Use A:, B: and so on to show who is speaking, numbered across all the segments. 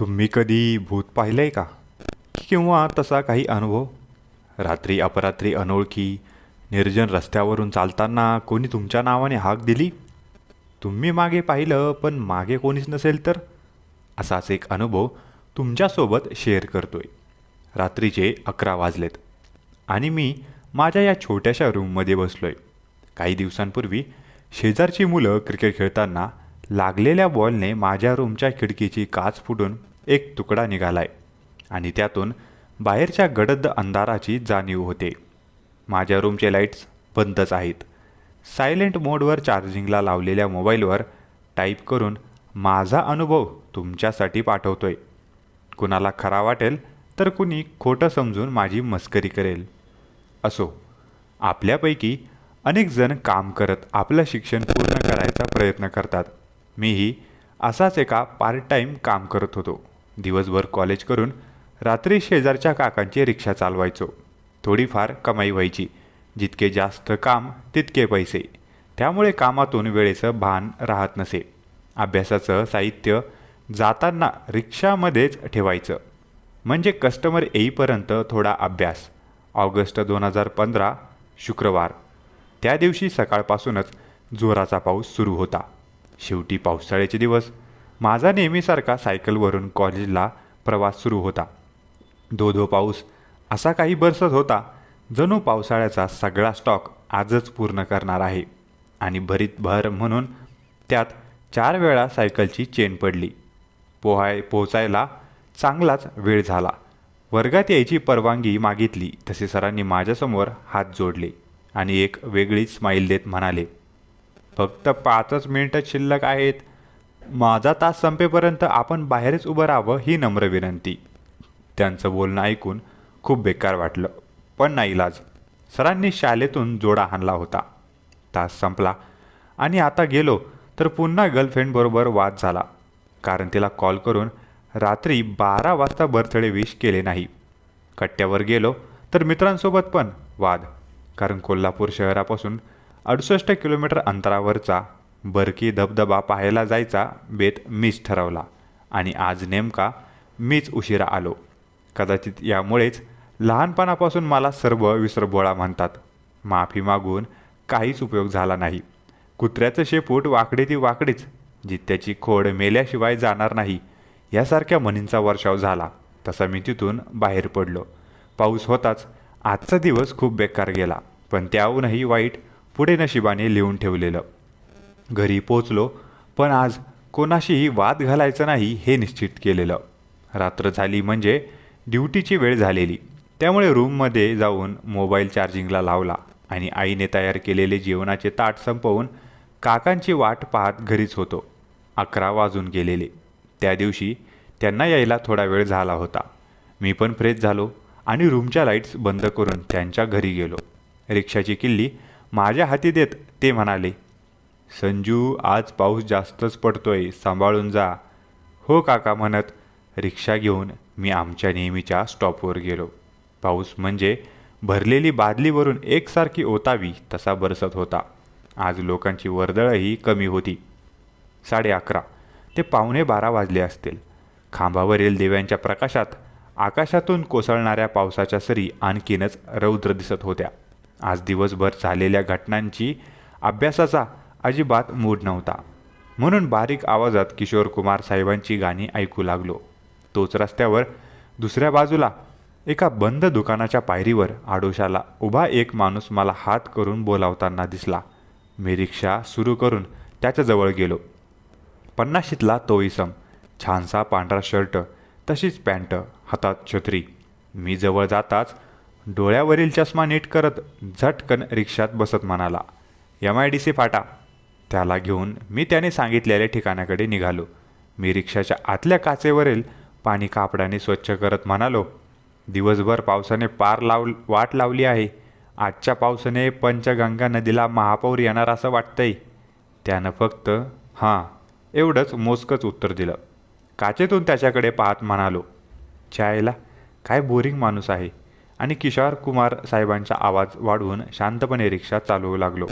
A: तुम्ही कधी भूत पाहिलंय का? किंवा तसा काही अनुभव? रात्री अपरात्री अनोळखी निर्जन रस्त्यावरून चालताना कोणी तुमच्या नावाने हाक दिली? तुम्ही मागे पाहिलं पण मागे कोणीच नसेल तर? असाच एक अनुभव तुमच्यासोबत शेअर करतोय. रात्रीचे अकरा वाजलेत आणि मी माझ्या या छोट्याशा रूममध्ये बसलोय. काही दिवसांपूर्वी शेजारची मुलं क्रिकेट खेळताना लागलेल्या बॉलने माझ्या रूमच्या खिडकीची काच फुटून एक तुकडा निघालाय आणि त्यातून बाहेरच्या गडद अंधाराची जाणीव होते. माझ्या रूमचे लाईट्स बंदच आहेत. सायलेंट मोडवर चार्जिंगला लावलेल्या मोबाईलवर टाईप करून माझा अनुभव तुमच्यासाठी पाठवतोय. कुणाला खरा वाटेल तर कुणी खोटं समजून माझी मस्करी करेल. असो आपल्यापैकी अनेक जण काम करत आपलं शिक्षण पूर्ण करायचा प्रयत्न करतात. मीही असाच एका पार्ट टाईम काम करत होतो. दिवसभर कॉलेज करून रात्री शेजारच्या काकांची रिक्षा चालवायचो. थोडीफार कमाई व्हायची. जितके जास्त काम तितके पैसे. त्यामुळे कामातून वेळेचं भान राहत नसे. अभ्यासाचं साहित्य जाताना रिक्षामध्येच ठेवायचं. म्हणजे कस्टमर येईपर्यंत थोडा अभ्यास. ऑगस्ट दोन हजार पंधरा शुक्रवार. त्या दिवशी सकाळपासूनच जोराचा पाऊस सुरू होता. शेवटी पावसाळ्याचे दिवस. माझा नेहमीसारखा सायकलवरून कॉलेजला प्रवास सुरू होता. धो धो पाऊस असा काही बरसत होता जणू पावसाळ्याचा सगळा स्टॉक आजच पूर्ण करणार आहे. आणि भरीत भर म्हणून त्यात चार वेळा सायकलची चेन पडली. पोहाय पोहोचायला चांगलाच वेळ झाला. वर्गात यायची परवानगी मागितली तसे सरांनी माझ्यासमोर हात जोडले आणि एक वेगळीच स्माईल देत म्हणाले फक्त पाचच मिनिटं शिल्लक आहेत. माझा तास संपेपर्यंत आपण बाहेरच उभं राहावं ही नम्र विनंती. त्यांचं बोलणं ऐकून खूप बेकार वाटलं. पण नाईलाज सरांनी शालेतून जोडा हाणला होता. तास संपला आणि आता गेलो तर पुन्हा गर्लफ्रेंडबरोबर वाद झाला. कारण तिला कॉल करून रात्री बारा वाजता बर्थडे विश केले नाही. कट्ट्यावर गेलो तर मित्रांसोबत पण वाद. कारण कोल्हापूर शहरापासून अडुसष्ट किलोमीटर अंतरावरचा बरकी धबधबा पाहायला जायचा बेत मीच ठरवला. आणि आज नेमका मीच उशिरा आलो. कदाचित यामुळेच लहानपणापासून मला सर्व विसरबोळा म्हणतात. माफी मागून काहीच उपयोग झाला नाही. कुत्र्याचं शेपूट वाकडे ती वाकडीच जित्याची खोड मेल्याशिवाय जाणार नाही यासारख्या म्हणींचा वर्षाव झाला. तसा मी तिथून बाहेर पडलो. पाऊस होताच आजचा दिवस खूप बेकार गेला पण त्याहूनही वाईट पुढे नशिबाने लिहून ठेवलेलं. घरी पोचलो पण आज कोणाशीही वाद घालायचं नाही हे निश्चित केलेलं. रात्र झाली म्हणजे ड्युटीची वेळ झालेली. त्यामुळे रूममध्ये जाऊन मोबाईल चार्जिंगला लावला आणि आईने तयार केलेले जेवणाचे ताट संपवून काकांची वाट पाहत घरीच होतो. अकरा वाजून गेलेले. त्या दिवशी त्यांना यायला थोडा वेळ झाला होता. मी पण फ्रेश झालो आणि रूमच्या लाईट्स बंद करून त्यांच्या घरी गेलो. रिक्षाची किल्ली माझ्या हाती देत ते म्हणाले. संजू आज पाऊस जास्तच पडतोय सांभाळून जा. हो काका म्हणत रिक्षा घेऊन मी आमच्या नेहमीच्या स्टॉपवर गेलो. पाऊस म्हणजे भरलेली बादलीवरून एकसारखी ओतावी तसा बरसत होता. आज लोकांची वर्दळही कमी होती. साडे अकरा. ते पावणे बारा वाजले असतील. खांबावरील दिव्यांच्या प्रकाशात आकाशातून कोसळणाऱ्या पावसाच्या सरी आणखीनच रौद्र दिसत होत्या. आज दिवसभर झालेल्या घटनांची अभ्यासाचा अजिबात मूड नव्हता. म्हणून बारीक आवाजात किशोर कुमार साहेबांची गाणी ऐकू लागलो. तोच रस्त्यावर दुसऱ्या बाजूला एका बंद दुकानाच्या पायरीवर आडोशाला उभा एक माणूस मला हात करून बोलावताना दिसला. मी रिक्षा सुरू करून त्याच्याजवळ गेलो. पन्नाशीतला तो इसम छानसा पांढरा शर्ट तशीच पॅन्ट हातात छत्री. मी जवळ जाताच डोळ्यावरील चष्मा नीट करत झटकन रिक्षात बसत म्हणाला एम आय डी सी फाटा. त्याला घेऊन मी त्याने सांगितलेल्या ठिकाणाकडे निघालो. मी रिक्षाच्या आतल्या काचेवरील पाणी कापडाने स्वच्छ करत म्हणालो दिवसभर पावसाने पार लाव वाट लावली आहे. आजच्या पावसाने पंचगंगा नदीला महापौर येणार असं वाटतंय. त्यानं फक्त हां एवढंच मोजकंच उत्तर दिलं. काचेतून त्याच्याकडे पाहत म्हणालो चायला काय बोरिंग माणूस आहे. आणि किशोर कुमार साहेबांचा आवाज वाढवून शांतपणे रिक्षा चालवू लागलो.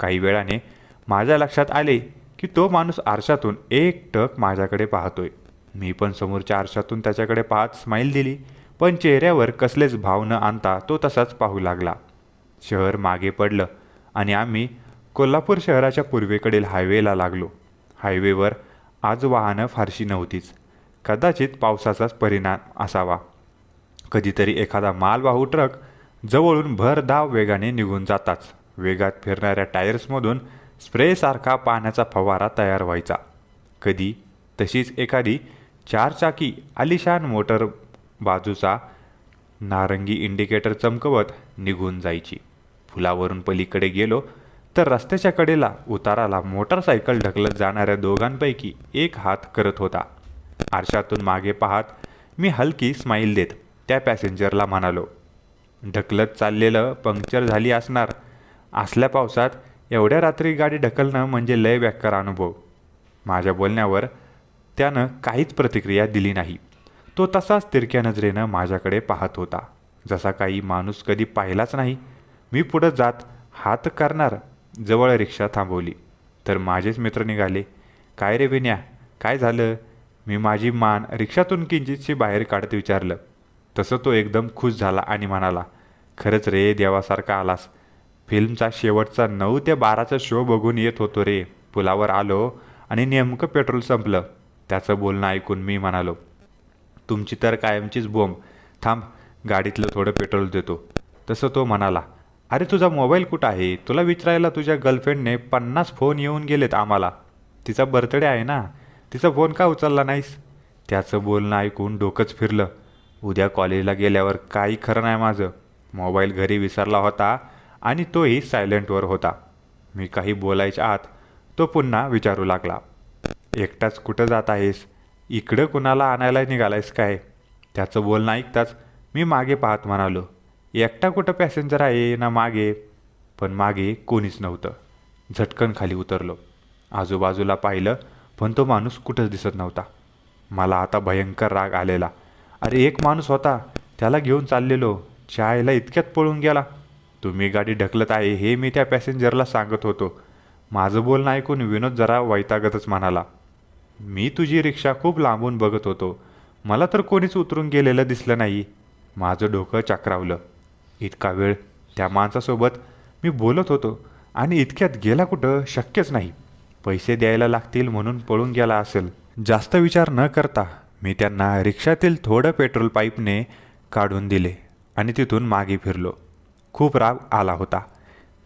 A: काही वेळाने माझ्या लक्षात आले की तो माणूस आरशातून एक टक माझ्याकडे पाहतोय. मी पण समोरच्या आरशातून त्याच्याकडे पाहत स्माईल दिली पण चेहऱ्यावर कसलेच भाव न आणता तो तसाच पाहू लागला. शहर मागे पडलं आणि आम्ही कोल्हापूर शहराच्या पूर्वेकडील हायवेला लागलो. हायवेवर आज वाहनं फारशी नव्हतीच. कदाचित पावसाचाच परिणाम असावा. कधीतरी एखादा मालवाहू ट्रक जवळून भरधाव वेगाने निघून जाताच. वेगात फिरणाऱ्या टायर्समधून स्प्रेसारखा पाण्याचा फवारा तयार व्हायचा. कधी? तशीच एखादी चारचाकी आलिशान मोटर बाजूचा नारंगी इंडिकेटर चमकवत निघून जायची. फुलावरून पलीकडे गेलो तर रस्त्याच्या कडेला उताराला मोटरसायकल ढकलत जाणाऱ्या दोघांपैकी एक हात करत होता. आरशातून मागे पाहत मी हलकी स्माईल देत त्या पॅसेंजरला म्हणालो ढकलत चाललेलं पंक्चर झाली असणार. असल्या पावसात एवढ्या रात्री गाडी ढकलणं म्हणजे लय बेकार अनुभव. माझ्या बोलण्यावर त्यानं काहीच प्रतिक्रिया दिली नाही. तो तसाच तिरक्या नजरेनं माझ्याकडे पाहत होता. जसा काही माणूस कधी पाहिलाच नाही मी पुढं जात हात करणार जवळ रिक्षा थांबवली. तर माझेच मित्र निघाले. काय रे विन्या काय झालं? मी माझी मान रिक्षातून किंचितशी बाहेर काढत विचारलं. तसं तो एकदम खुश झाला आणि म्हणाला खरंच रे देवासारखा आलास. फिल्मचा शेवटचा नऊ ते बाराचा शो बघून येत होतो रे. पुलावर आलो आणि नेमकं पेट्रोल संपलं. त्याचं बोलणं ऐकून मी म्हणालो तुमची तर कायमचीच बोंब. थांब गाडीतलं थोडं पेट्रोल देतो. तसं तो म्हणाला अरे तुझा मोबाईल कुठं आहे? तुला विचारायला तुझ्या गर्लफ्रेंडने पन्नास फोन येऊन गेलेत आम्हाला. तिचा बर्थडे आहे ना? तिचा फोन का उचलला नाहीस? त्याचं बोलणं ऐकून डोकंच फिरलं. उद्या कॉलेजला गेल्यावर काही खरं नाही माझं. मोबाईल घरी विसरला होता आणि तोही सायलेंटवर होता. मी काही बोलायच्या आत तो पुन्हा विचारू लागला. एकटाच कुठं जात आहेस? इकडं कुणाला आणायला निघालायस काय? त्याचं बोलणं ऐकताच मी मागे पाहत म्हणालो एकटा कुठं पॅसेंजर आहे ना मागे? पण मागे कोणीच नव्हतं. झटकन खाली उतरलो. आजूबाजूला पाहिलं पण तो माणूस कुठंच दिसत नव्हता. मला आता भयंकर राग आलेला. अरे एक माणूस होता त्याला घेऊन चाललेलो. चायला इतक्यात पळून गेला. तुम्ही गाडी ढकलत आहे हे मी त्या पॅसेंजरला सांगत होतो. माझं बोलणं ऐकून विनोद जरा वैतागतच म्हणाला. मी तुझी रिक्षा खूप लांबून बघत होतो. मला तर कोणीच उतरून गेलेलं दिसलं नाही. माझं डोकं चक्रावलं. इतका वेळ त्या माणसासोबत मी बोलत होतो आणि इतक्यात गेला कुठं शक्यच नाही. पैसे द्यायला लागतील म्हणून पळून गेला असेल. जास्त विचार न करता मी त्यांना रिक्षातील थोडं पेट्रोल पाईपने काढून दिले आणि तिथून मागे फिरलो. खूप राग आला होता.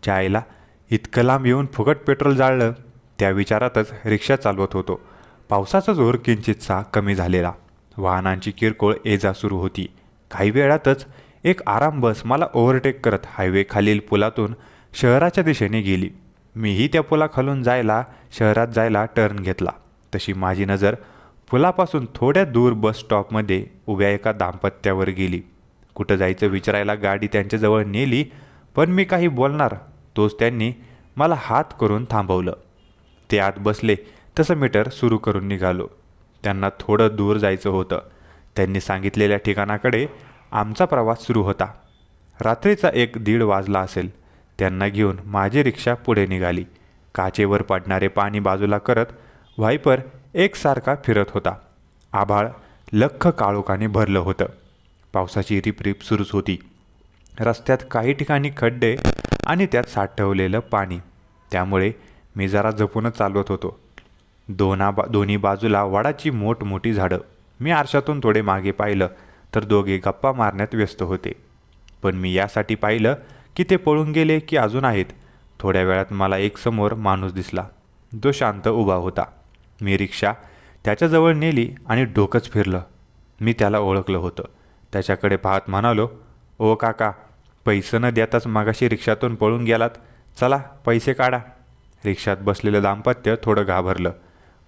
A: चायला इतकं लांब येऊन फुकट पेट्रोल जाळलं त्या विचारातच रिक्षा चालवत होतो. पावसाचा जोर किंचितसा कमी झालेला. वाहनांची किरकोळ एजा सुरू होती. काही वेळातच एक आराम बस मला ओव्हरटेक करत हायवे खालील पुलातून शहराच्या दिशेने गेली. मीही त्या पुलाखालून जायला शहरात जायला टर्न घेतला. तशी माझी नजर पुलापासून थोड्या दूर बस स्टॉपमध्ये उभ्या एका दाम्पत्यावर गेली. कुठं जायचं विचारायला गाडी त्यांच्याजवळ नेली पण मी काही बोलणार तोच त्यांनी मला हात करून थांबवलं. ते आत बसले तसं मीटर सुरू करून निघालो. त्यांना थोडं दूर जायचं होतं. त्यांनी सांगितलेल्या ठिकाणाकडे आमचा प्रवास सुरू होता. रात्रीचा एक दीड वाजला असेल. त्यांना घेऊन माझी रिक्षा पुढे निघाली. काचेवर पडणारे पाणी बाजूला करत व्हायपर एकसारखा फिरत होता. आभाळ लख्ख काळोखाने भरलं होतं. पावसाची रिपरिप सुरूच होती. रस्त्यात काही ठिकाणी खड्डे आणि त्यात साठवलेलं पाणी. त्यामुळे मी जरा जपूनच चालवत होतो. दोना बा दोन्ही बाजूला वडाची मोठमोठी झाडं. मी आरशातून थोडे मागे पाहिलं तर दोघे गप्पा मारण्यात व्यस्त होते. पण मी यासाठी पाहिलं की ते पळून गेले की अजून आहेत. थोड्या वेळात मला एक समोर माणूस दिसला. जो शांत उभा होता. मी रिक्षा त्याच्याजवळ नेली आणि डोकंच फिरलं. मी त्याला ओळखलं होतं. त्याच्याकडे पाहत म्हणालो ओ काका पैसे न देताच मागाशी रिक्षातून पळून गेलात. चला पैसे काढा. रिक्षात बसलेलं दाम्पत्य थोडं घाबरलं.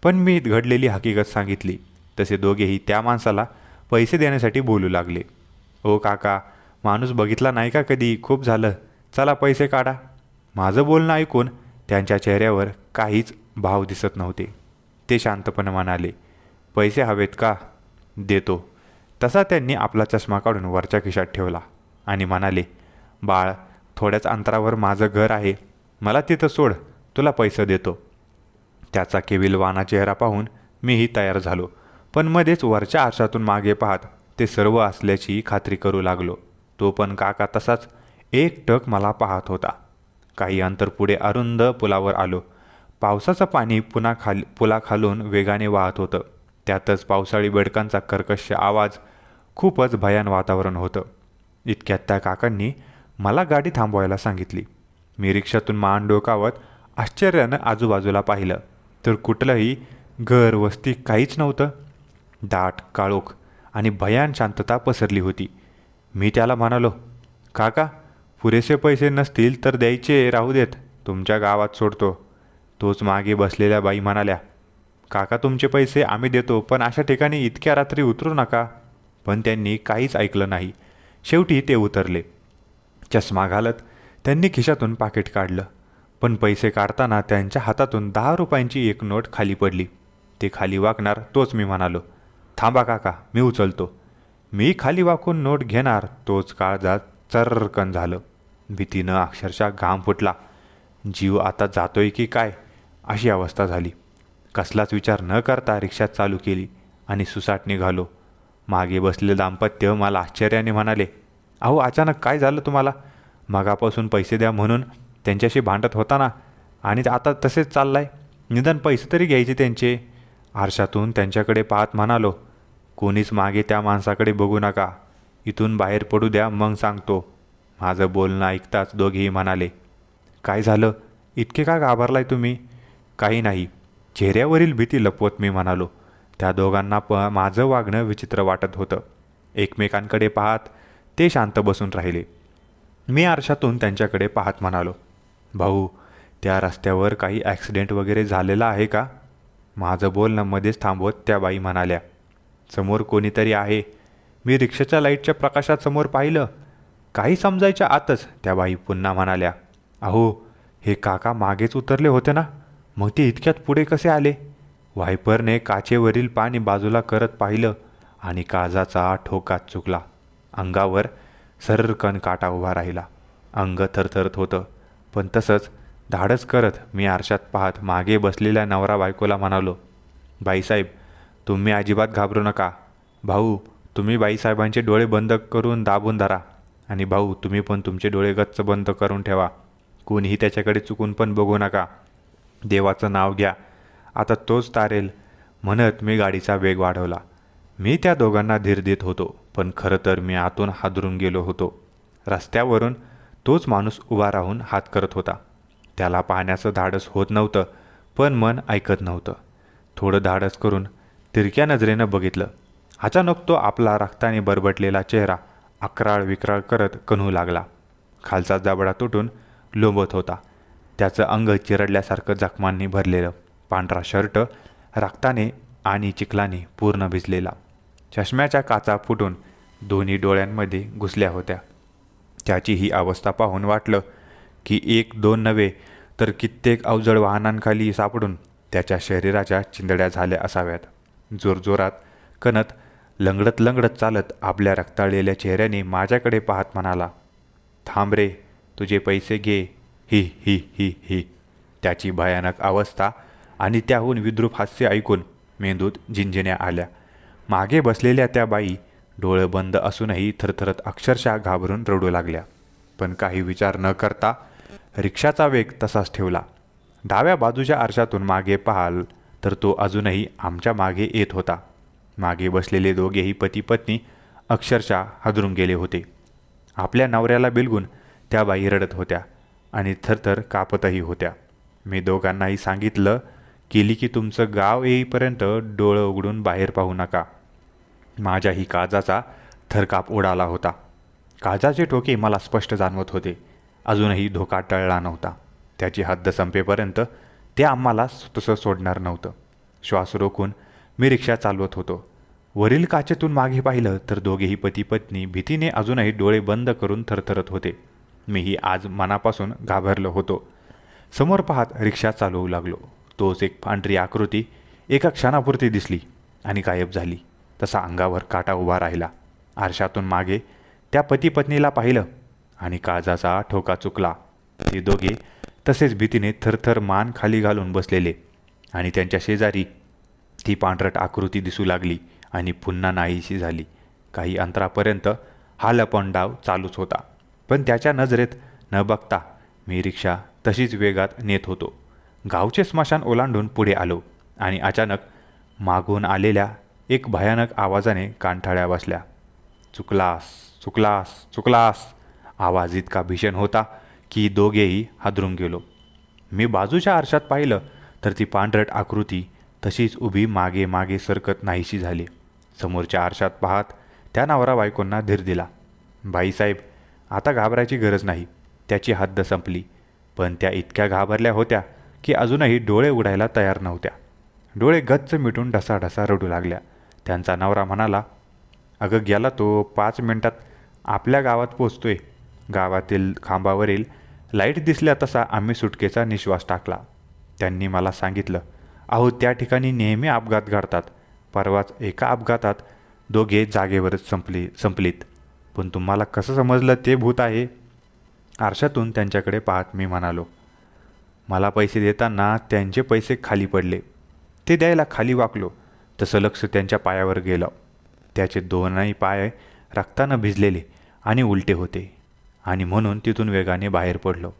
A: पण मी घडलेली हकीकत सांगितली. तसे दोघेही त्या माणसाला पैसे देण्यासाठी बोलू लागले. ओ काका माणूस बघितला नाही का कधी? खूप झालं. चला पैसे काढा. माझं बोलणं ऐकून त्यांच्या चेहऱ्यावर काहीच भाव दिसत नव्हते. ते शांतपणे म्हणाले पैसे हवेत का? देतो. तसा त्यांनी आपला चष्मा काढून वरच्या खिशात ठेवला आणि म्हणाले बाळ थोड्याच अंतरावर माझं घर आहे. मला तिथं सोड. तुला पैसे देतो. त्याचा केविलवाना चेहरा पाहून मीही तयार झालो पण मध्येच वरच्या आरशातून मागे पाहत ते सर्व असल्याची खात्री करू लागलो. तो पण काका तसाच एक टक मला पाहत होता. काही अंतर पुढे अरुंद पुलावर आलो. पावसाचं पाणी पुन्हा खाली पुलाखालून वेगाने वाहत होतं. त्यातच पावसाळी बेडकांचा कर्कश आवाज खूपच भयान वातावरण होतं. इतक्यात त्या काकांनी मला गाडी थांबवायला सांगितली. मी रिक्षातून मान डोकावत आश्चर्यानं आजूबाजूला पाहिलं. तर कुठलंही घर वस्ती काहीच नव्हतं. दाट काळोख आणि भयान शांतता पसरली होती. मी त्याला म्हणालो काका पुरेसे पैसे नसतील तर द्यायचे राहू देत. तुमच्या गावात सोडतो. तोच मागे बसलेल्या बाई म्हणाल्या काका तुमचे पैसे आम्ही देतो पण अशा ठिकाणी इतक्या रात्री उतरू नका. पण त्यांनी काहीच ऐकलं नाही. शेवटी ते उतरले. चष्मा घालत त्यांनी खिशातून पाकिट काढलं पण पैसे काढताना त्यांच्या हातातून दहा रुपयांची एक नोट खाली पडली. ते खाली वाकणार तोच मी म्हणालो. थांबा काका मी उचलतो. मी खाली वाकून नोट घेणार तोच काळजात चर्रकन झालं. भीतीनं अक्षरशः घाम फुटला. जीव आता जातोय की काय? अशी अवस्था झाली. कसलाच विचार न करता रिक्षा चालू केली आणि सुसाट निघालो मागे बसले दाम्पत्य मला आश्चर्याने म्हणाले अहो अचानक काय झालं तुम्हाला? मगापासून पैसे द्या म्हणून त्यांच्याशी भांडत होता ना? आणि आता तसेच चाललाय. निदान पैसे तरी घ्यायचे त्यांचे. आरशातून त्यांच्याकडे पाहत म्हणालो कोणीच मागे त्या माणसाकडे बघू नका. इथून बाहेर पडू द्या मग सांगतो. माझं बोलणं ऐकताच दोघेही म्हणाले काय झालं? इतके का घाबरलाय तुम्ही? काही नाही. चेहऱ्यावरील भीती लपवत मी म्हणालो. त्या दोघांना प माझं वागणं विचित्र वाटत होतं. एकमेकांकडे पाहत ते शांत बसून राहिले. मी आरशातून त्यांच्याकडे पाहत म्हणालो भाऊ त्या रस्त्यावर काही ॲक्सिडेंट वगैरे झालेला आहे का? माझं बोलणं मध्येच थांबवत त्या बाई म्हणाल्या. समोर कोणीतरी आहे. मी रिक्षाच्या लाईटच्या प्रकाशात समोर पाहिलं. काही समजायच्या आतच त्या बाई पुन्हा म्हणाल्या. अहो हे काका मागेच उतरले होते ना? मग ते इतक्यात पुढे कसे आले? व्हायपरने काचेवरील पाणी बाजूला करत पाहिलं आणि काजाचा ठोकात चुकला. अंगावर सर्रकन काटा उभा राहिला. अंग थरथरत होतं. पण तसंच धाडस करत मी आरशात पाहत मागे बसलेल्या नवरा बायकोला म्हणालो बाईसाहेब तुम्ही अजिबात घाबरू नका. भाऊ तुम्ही बाईसाहेबांचे डोळे बंद करून दाबून धरा आणि भाऊ तुम्ही पण तुमचे डोळे गच्च बंद करून ठेवा. कोणीही त्याच्याकडे चुकून पण बघू नका. देवाचं नाव घ्या. आता तोच तारेल म्हणत मी गाडीचा वेग वाढवला. मी त्या दोघांना धीर देत होतो पण खरं तर मी आतून हादरून गेलो होतो. रस्त्यावरून तोच माणूस उभा राहून हात करत होता. त्याला पाहण्याचं धाडस होत नव्हतं पण मन ऐकत नव्हतं. थोडं धाडस करून तिरक्या नजरेनं बघितलं. अचानक तो आपला रक्ताने बरबटलेला चेहरा अकराळ विक्राळ करत कन्हू लागला. खालचा जबडा तुटून लोंबत होता. त्याचं अंग चिरडल्यासारखं जखमांनी भरलेलं. पांढरा शर्ट रक्ताने आणि चिखलाने पूर्ण भिजलेला. चष्म्याच्या काचा फुटून दोन्ही डोळ्यांमध्ये घुसल्या होत्या. त्याची ही अवस्था पाहून वाटलं की एक दोन नव्हे तर कित्येक अवजड वाहनांखाली सापडून त्याच्या शरीराच्या चिंदड्या झाल्या असाव्यात. जोरजोरात कणत लंगडत लंगडत चालत आपल्या रक्ताळलेल्या चेहऱ्याने माझ्याकडे पाहत म्हणाला थांब रे तुझे पैसे घे. ही ही ही ही. त्याची भयानक अवस्था आणि त्याहून विद्रूप हास्य ऐकून मेंदूत झिंझिण्या आल्या. मागे बसलेल्या त्या बाई डोळे बंद असूनही थरथरत अक्षरशः घाबरून रडू लागल्या. पण काही विचार न करता रिक्षाचा वेग तसाच ठेवला. डाव्या बाजूच्या आरशातून मागे पाहाल तर तो अजूनही आमच्या मागे येत होता. मागे बसलेले दोघेही पती पत्नी अक्षरशः हादरून गेले होते. आपल्या नवऱ्याला बिलगून त्या बाई रडत होत्या. आणि थरथर कापतही होत्या. मी दोघांनाही सांगितलं केली की तुमचं गाव येईपर्यंत डोळं उघडून बाहेर पाहू नका. माझ्याही काजाचा थरकाप उडाला होता. काजाचे ठोके मला स्पष्ट जाणवत होते. अजूनही धोका टळला नव्हता. त्याची हद्द संपेपर्यंत ते आम्हाला तसं सोडणार नव्हतं. श्वास रोखून मी रिक्षा चालवत होतो. वरील काचेतून मागे पाहिलं तर दोघेही पती पत्नी भीतीने अजूनही डोळे बंद करून थरथरत होते. मीही आज मनापासून घाबरलो होतो. समोर पाहत रिक्षा चालवू लागलो. तोच एक पांढरी आकृती एका क्षणापुरती दिसली आणि गायब झाली. तसा अंगावर काटा उभा राहिला. आरशातून मागे त्या पती पत्नीला पाहिलं आणि काळजाचा ठोका चुकला. ते दोघे तसेच भीतीने थरथर मान खाली घालून बसलेले आणि त्यांच्या शेजारी ती पांढरट आकृती दिसू लागली आणि पुन्हा नाहीशी झाली. काही अंतरापर्यंत हा लपण डाव चालूच होता. पण त्याच्या नजरेत न बघता मी रिक्षा तशीच वेगात नेत होतो. गावचे स्मशान ओलांडून पुढे आलो आणि अचानक मागून आलेल्या एक भयानक आवाजाने कानठाळ्या बसल्या. चुकलास चुकलास चुकलास आवाज इतका भीषण होता की दोघेही हादरून गेलो. मी बाजूच्या आरशात पाहिलं तर ती पांढरट आकृती तशीच उभी मागे मागे सरकत नाहीशी झाली. समोरच्या आरशात पाहत त्या नवरा बायकोंना धीर दिला. बाईसाहेब आता घाबरायची गरज नाही. त्याची हद्द संपली. पण त्या इतक्या घाबरल्या होत्या की अजूनही डोळे उघडायला तयार नव्हत्या. डोळे गच्च मिटून ढसाढसा रडू लागल्या. त्यांचा नवरा म्हणाला अगं गेला तो पाच मिनटात. आपल्या गावात पोचतोय. गावातील खांबावरील लाइट दिसल्या तसा आम्ही सुटकेचा निश्वास टाकला. त्यांनी मला सांगितलं अहो त्या ठिकाणी नेहमी अपघात घडतात. परवाच एका अपघातात दोघे जागेवरच संपली संपलीत. पण तुम्हाला कसं समजलं ते भूत आहे? आरशातून त्यांच्याकडे पाहत मी म्हणालो मला पैसे देताना त्यांचे पैसे खाली पडले. ते द्यायला खाली वाकलो. तसं लक्ष त्यांच्या पायावर गेलं. त्याचे दोनही पाय रक्तानं भिजलेले आणि उलटे होते. आणि म्हणून तिथून वेगाने बाहेर पडलो.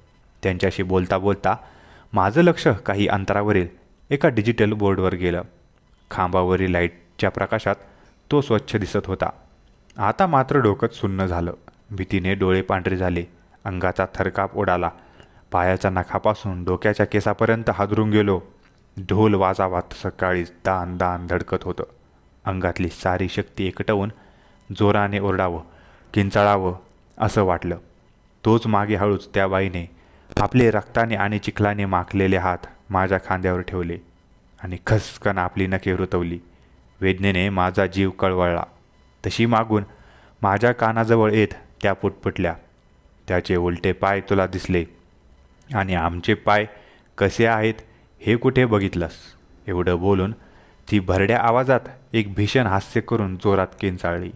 A: त्यांच्याशी बोलता बोलता माझं लक्ष काही अंतरावरील एका डिजिटल बोर्डवर गेलं. खांबावरील लाईटच्या प्रकाशात तो स्वच्छ दिसत होता. आता मात्र डोकंच सुन्न झालं. भीतीने डोळे पांढरे झाले. अंगाचा थरकाप उडाला पायाच्या नखापासून डोक्याच्या केसापर्यंत हादरून गेलो. ढोल वाजावात सकाळीच दान दान धडकत होतं. अंगातली सारी शक्ती एकटवून जोराने ओरडावं किंचाळावं असं वाटलं. तोच मागे हळूच त्या बाईने आपले रक्ताने आणि चिखलाने माखलेले हात माझ्या खांद्यावर ठेवले आणि खसकन आपली नखे रुतवली. वेदनेने माझा जीव कळवळला. तशी मागून माझ्या कानाजवळ येत त्या पुटपुटल्या. त्याचे उलटे पाय तुला दिसले. आणि आमचे पाय कसे आहेत हे कुठे बघितलंस? एवढं बोलून ती भरड्या आवाजात एक भीषण हास्य करून जोरात किंचाळली.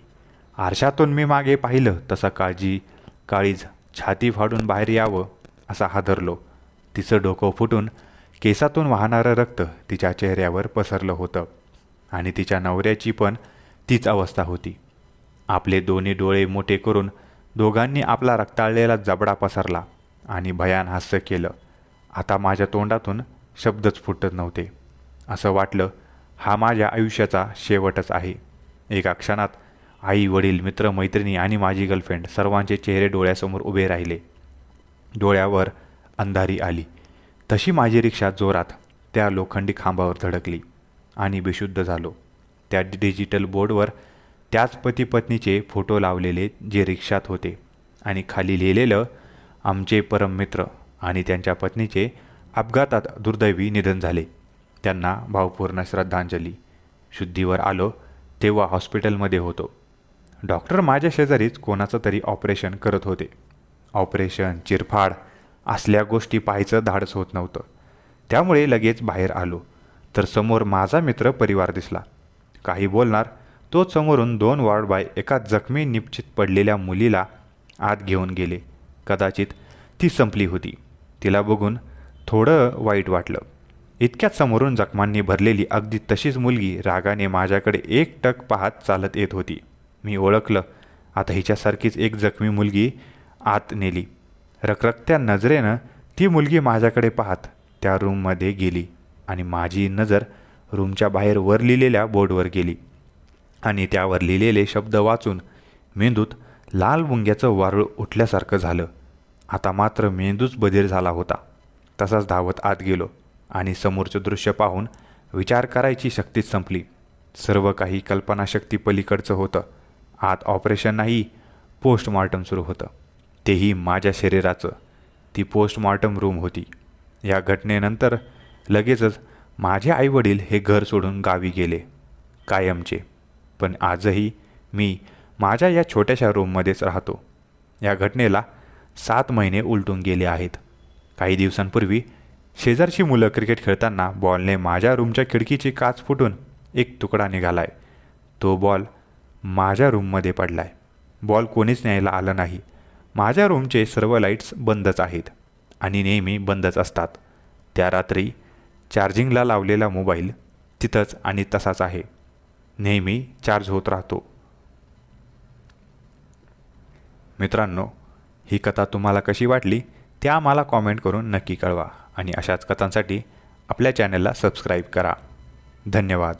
A: आरशातून मी मागे पाहिलं तसा काळजी काळीज छाती फाडून बाहेर यावं असा हादरलो तिचं डोकं फुटून केसातून वाहणारं रक्त तिच्या चेहऱ्यावर पसरलं होतं. आणि तिच्या नवऱ्याची पण तीच अवस्था होती. आपले दोन्ही डोळे मोठे करून दोघांनी आपला रक्ताळलेला जबडा पसरला आणि भयान हास्य केलं. आता माझ्या तोंडातून शब्दच फुटत नव्हते. असं वाटलं हा माझ्या आयुष्याचा शेवटच आहे. एका क्षणात आई वडील मित्र मैत्रिणी आणि माझी गर्लफ्रेंड सर्वांचे चेहरे डोळ्यासमोर उभे राहिले. डोळ्यावर अंधारी आली. तशी माझी रिक्षा जोरात त्या लोखंडी खांबावर धडकली आणि बेशुद्ध झालो. त्या डिजिटल बोर्डवर त्याच पती पत्नीचे फोटो लावलेले जे रिक्षात होते. आणि खाली लिहिलेलं आमचे परम मित्र आणि त्यांच्या पत्नीचे अपघातात दुर्दैवी निधन झाले. त्यांना भावपूर्ण श्रद्धांजली. शुद्धीवर आलो तेव्हा हॉस्पिटलमध्ये होतो. डॉक्टर माझ्या शेजारीच कोणाचं तरी ऑपरेशन करत होते. ऑपरेशन चिरफाड असल्या गोष्टी पाहायचं धाडस होत नव्हतं. त्यामुळे लगेच बाहेर आलो. तर समोर माझा मित्र परिवार दिसला. काही बोलणार तोच समोरून दोन वॉर्ड बाय एका जखमी निपचित पडलेल्या मुलीला आत घेऊन गेले. कदाचित ती संपली होती. तिला बघून थोडं वाईट वाटलं. इतक्याच समोरून जखमांनी भरलेली अगदी तशीच मुलगी रागाने माझ्याकडे एक टक पाहत चालत येत होती. मी ओळखलं. आता हिच्यासारखीच एक जखमी मुलगी आत नेली. रखरखत्या नजरेनं ती मुलगी माझ्याकडे पाहत त्या रूममध्ये गेली आणि माझी नजर रूमच्या बाहेर वर लिहिलेल्या बोर्डवर गेली. आणि त्यावर लिहिलेले शब्द वाचून मेंदूत लाल मुंग्याचं वारुळ उठल्यासारखं झालं. आता मात्र मेंदूच बधीर झाला होता. तसाच धावत आत गेलो आणि समोरचं दृश्य पाहून विचार करायची शक्तीच संपली. सर्व काही कल्पनाशक्ती पलीकडचं होतं. आत ऑपरेशन नाही पोस्टमॉर्टम सुरू होतं. तेही माझ्या शरीराचं. ती पोस्टमॉर्टम रूम होती. या घटनेनंतर लगेचच माझे आईवडील हे घर सोडून गावी गेले. कायमचे. पण आजही मी माझ्या या छोट्याशा रूममध्येच राहतो. या घटनेला सात महिने उलटून गेले आहेत. काही दिवसांपूर्वी शेजारची मुलं क्रिकेट खेळताना बॉलने माझ्या रूमच्या खिडकीची काच फुटून एक तुकडा निघालाय. तो बॉल माझ्या रूममध्ये पडलाय. बॉल कोणीच न्यायला आलं नाही. माझ्या रूमचे सर्व लाईट्स बंदच आहेत आणि नेहमी बंदच असतात. त्या रात्री चार्जिंगला लावलेला मोबाईल तिथंच आणि तसाच आहे. नेहमी चार्ज होत राहतो. मित्रांनो ही कथा तुम्हाला कशी वाटली ते आम्हाला कॉमेंट करून नक्की कळवा आणि अशाच कथांसाठी आपल्या चॅनलला सबस्क्राईब करा. धन्यवाद.